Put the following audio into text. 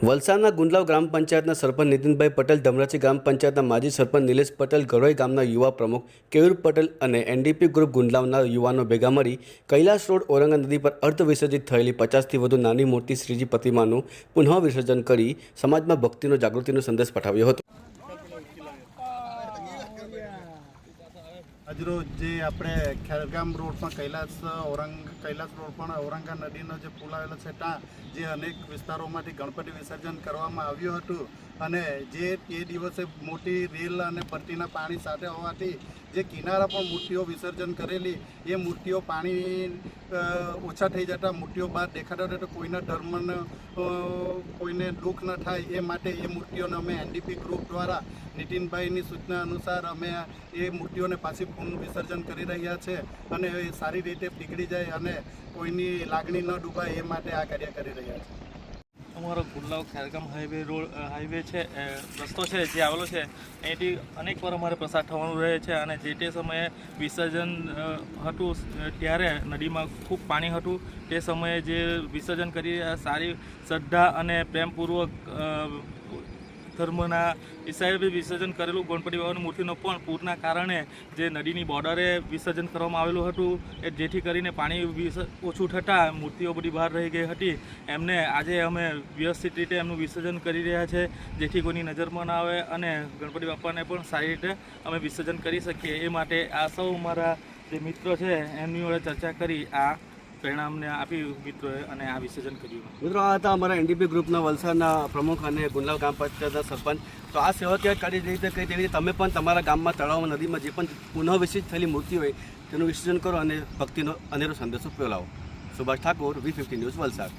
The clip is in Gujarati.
વલસાડના ગુંદલાવ ગ્રામ પંચાયતના સરપંચ નીતિનભાઈ પટેલ ધમરાચી ગ્રામ પંચાયતના માજી સરપંચ નિલેશ પટેલ, ગરોઈ ગામના યુવા પ્રમુખ કેયુર પટેલ અને એનડીપી ગ્રુપ ગુંદલાવના યુવાનો ભેગા મળી કૈલાસ રોડ ઓરંગા નદી પર અર્ધ વિસર્જિત થયેલી પચાસથી વધુ નાની મૂર્તિ શ્રીજી પ્રતિમાનું પુનઃ વિસર્જન કરી સમાજમાં ભક્તિનો, જાગૃતિનો સંદેશ પઠાવ્યો હતો. આજરોજ જે આપણે ખેરગામ રોડ પર કૈલાસ, ઔરંગ, કૈલાસ રોડ પર ઔરંગા નદીનો જે પુલ આવેલો છે, ત્યાં જે અનેક વિસ્તારોમાંથી ગણપતિ વિસર્જન કરવામાં આવ્યું હતું. અને જે તે દિવસે મોટી રેલ અને ભરતીના પાણી સાથે હોવાથી જે કિનારા પર મૂર્તિઓ વિસર્જન કરેલી, એ મૂર્તિઓ પાણી ઓછા થઈ જતા મૂર્તિઓ બહાર દેખાતા હતા. તો કોઈના ધર્મને કોઈને દુઃખ ન થાય એ માટે એ મૂર્તિઓને અમે એનડીપી ગ્રુપ દ્વારા નીતિનભાઈની સૂચના અનુસાર અમે એ મૂર્તિઓને પાછી પુનઃ વિસર્જન કરી રહ્યા છે અને એ સારી રીતે પીગળી જાય અને કોઈની લાગણી ન ડૂબાય એ માટે આ કાર્ય કરી રહ્યા છે. Gudlav Khergam highway road highway છે રસ્તો છે જે આવેલો છે અહીંથી અનેક વાર અમારે પસાર થવાનું રહે છે અને જે તે સમયે વિસર્જન હતું ત્યારે નદીમાં ખૂબ પાણી હતું. તે સમયે જે વિસર્જન કરી સારી શ્રદ્ધા અને પ્રેમપૂર્વક ધર્મના હિસાબે વિસર્જન કરેલું. ગણપતિ બાબાની મૂર્તિનો પણ પૂરના કારણે જે નદીની બોર્ડરે વિસર્જન કરવામાં આવેલું હતું, એ જેથી કરીને પાણી ઓછું થતાં મૂર્તિઓ બધી બહાર રહી ગઈ હતી. એમને આજે અમે વ્યવસ્થિત રીતે એમનું વિસર્જન કરી રહ્યા છે, જેથી કોઈની નજરમાં ના આવે અને ગણપતિ બાપાને પણ સારી રીતે અમે વિસર્જન કરી શકીએ. એ માટે આ સૌ મારા જે મિત્રો છે, એમની વડે ચર્ચા કરી આ પરિણામને આપી મિત્રોએ અને આ વિસર્જન કર્યું. મિત્રો, આ હતા અમારા એનડીપી ગ્રુપના વલસાડના પ્રમુખ અને ગુંડલાવ ગામ પંચાયતના સરપંચ. તો આ સેવાકીય કાર્ય જે રીતે તેવી રીતે તમે પણ તમારા ગામમાં, તળાવમાં, નદીમાં જે પણ પુનઃ વિકસિત થયેલી મૂર્તિ હોય, તેનું વિસર્જન કરો અને ભક્તિનો અનેરો સંદેશો ફેલાવો. Subhash Thakor V fifty news Valsad.